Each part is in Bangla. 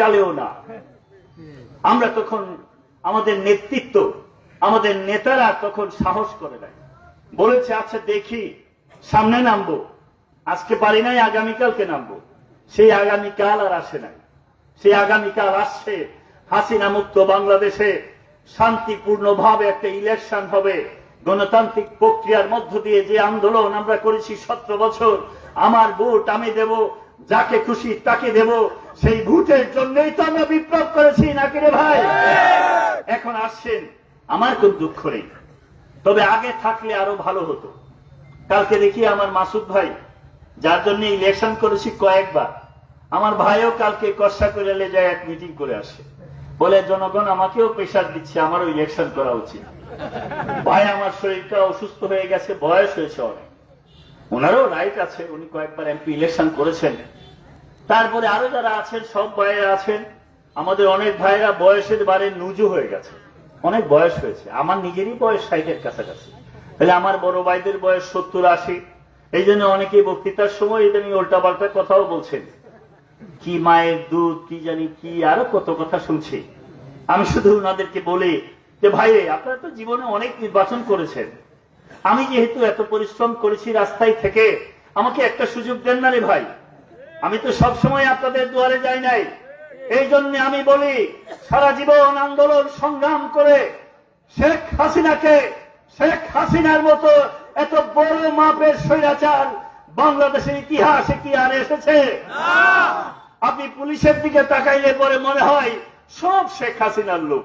কালেও না। আমরা তখন আমাদের নেতৃত্ব, আমাদের নেতারা তখন সাহস করে দেয় বলেছে আচ্ছা দেখি, সামনে নামবো। আজকে পারি নাই, আগামীকালকে নামবো। সেই আগামীকাল আর আসে নাই। সেই আগামীকাল আসছে, হাসিনা মুক্ত বাংলাদেশে শান্তিপূর্ণ ভাবে একটা ইলেকশন হবে। গণতান্ত্রিক প্রক্রিয়ার মধ্য দিয়ে যে আন্দোলন আমরা করেছি সতেরো বছর, আমার ভোট আমি দেব যাকে খুশি তাকে দেব। সেই ভোটের জন্যই তো আমরা বিপ্লব করেছি, নাকি রে ভাই? এখন আসছেন, আমার কোন দুঃখ নেই। তবে আগে থাকলে আরও ভালো হতো। কালকে দেখি আমার মাসুদ ভাই, যার জন্য ইলেকশন করেছি কয়েকবার। আমার ভাইও কালকে কষা করে লে যায় এক মিটিং করে আসে। বলে, জনগণ, আমাকেও প্রেশার দিচ্ছে, আমারও ইলেকশন করা উচিত। ভাই, আমার শরীরটা অসুস্থ হয়ে গেছে, বয়স হয়েছে অনেক। ওনারও রাইট আছে, উনি কয়েকবার এমপি ইলেকশন করেছেন। তারপরে আরও যারা আছেন, সব ভাইয়েরা আছেন, আমাদের অনেক ভাইয়েরা বয়সের বারে নুজু হয়ে গেছে। অনেক বয়স হয়েছে। আমার নিজেরই বয়স ষাটের কাছাকাছি। তাহলে আমার বড় ভাইদের বয়স সত্তর আশি। এই জন্য অনেকে বক্তৃতার সময় এটা নিয়ে উল্টা পাল্টা কথাও বলছেন। কি মায়ের দুধ, কি জানি কি, আরও কত কথা শুনছি। আমি শুধু ওনাদেরকে বলি যে ভাই আপনারা তো জীবনে অনেক নির্বাচন করেছেন। আমি যেহেতু এত পরিশ্রম করেছি রাস্তায় থেকে আমাকে একটা সুযোগ দেন না রে ভাই। আমি তো সব সময় আপনাদের দুয়ারে যাই নাই। এই জন্য আমি বলি সারা জীবন আন্দোলন সংগ্রাম করে শেখ হাসিনাকে শেখ হাসিনার মতো এত বড় মাপের স্বৈরাচার বাংলাদেশের ইতিহাসে কি আর এসেছে। আপনি পুলিশের দিকে তাকাইলে পরে মনে হয় সব শেখ হাসিনার লোক।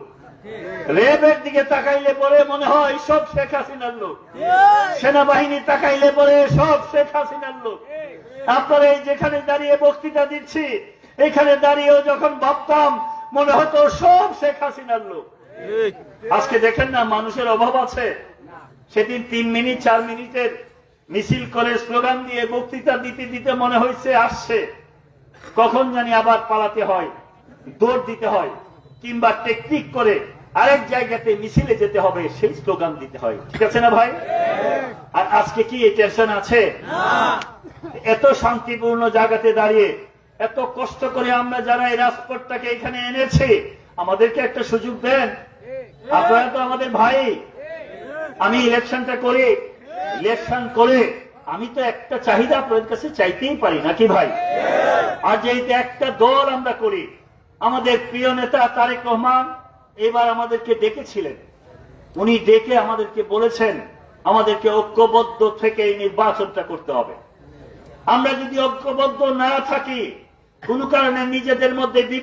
রেবের দিকে তাকাইলে পরে মনে হয় সব শেখ হাসিনার লোক। সেনাবাহিনী তাকাইলে পরে সব শেখ হাসিনার লোক। আপনারা এই যেখানে দাঁড়িয়ে বক্তৃতা দিচ্ছি এখানে দাঁড়িয়েও যখন ভাবতাম মনে হতো সব শেখ হাসিনার লোক। আজকে দেখেন না মানুষের অভাব আছে। সেদিন তিন মিনিট চার মিনিটের মিছিল করে স্লোগান দিয়ে বক্তৃতা দিতে দিতে মনে হয়েছে আসছে। কখন জানি আবার পালাতে হয় দৌড় দিতে হয় কিংবা টেকনিক করে আরেক জায়গাতে মিছিলে যেতে হবে, সেই স্লোগান দিতে হয়। ঠিক আছে না ভাই? আর আজকে কি এই টেনশন আছে? এত শান্তিপূর্ণ জায়গাতে দাঁড়িয়ে, এত কষ্ট করে আমরা যারা এই রাজপথটাকে এখানে এনেছি, আমাদেরকে একটা সুযোগ দেন। আপনারা তো আমাদের ভাই। আমি ইলেকশনটা করি, ইলেকশন করে আমি তো একটা চাহিদা আপনাদের কাছে চাইতেই পারি, নাকি ভাই? আর যেহেতু একটা দল আমরা করি, আমাদের প্রিয় নেতা তারেক রহমান এবার আমাদেরকে ডেকেছিলেন। উনি ডেকে আমাদেরকে বলেছেন, আমাদেরকে ঐক্যবদ্ধ থেকে এই নির্বাচনটা করতে হবে। আমরা যদি ঐক্যবদ্ধ না থাকি, কোনো কারণে নিজেদের মধ্যে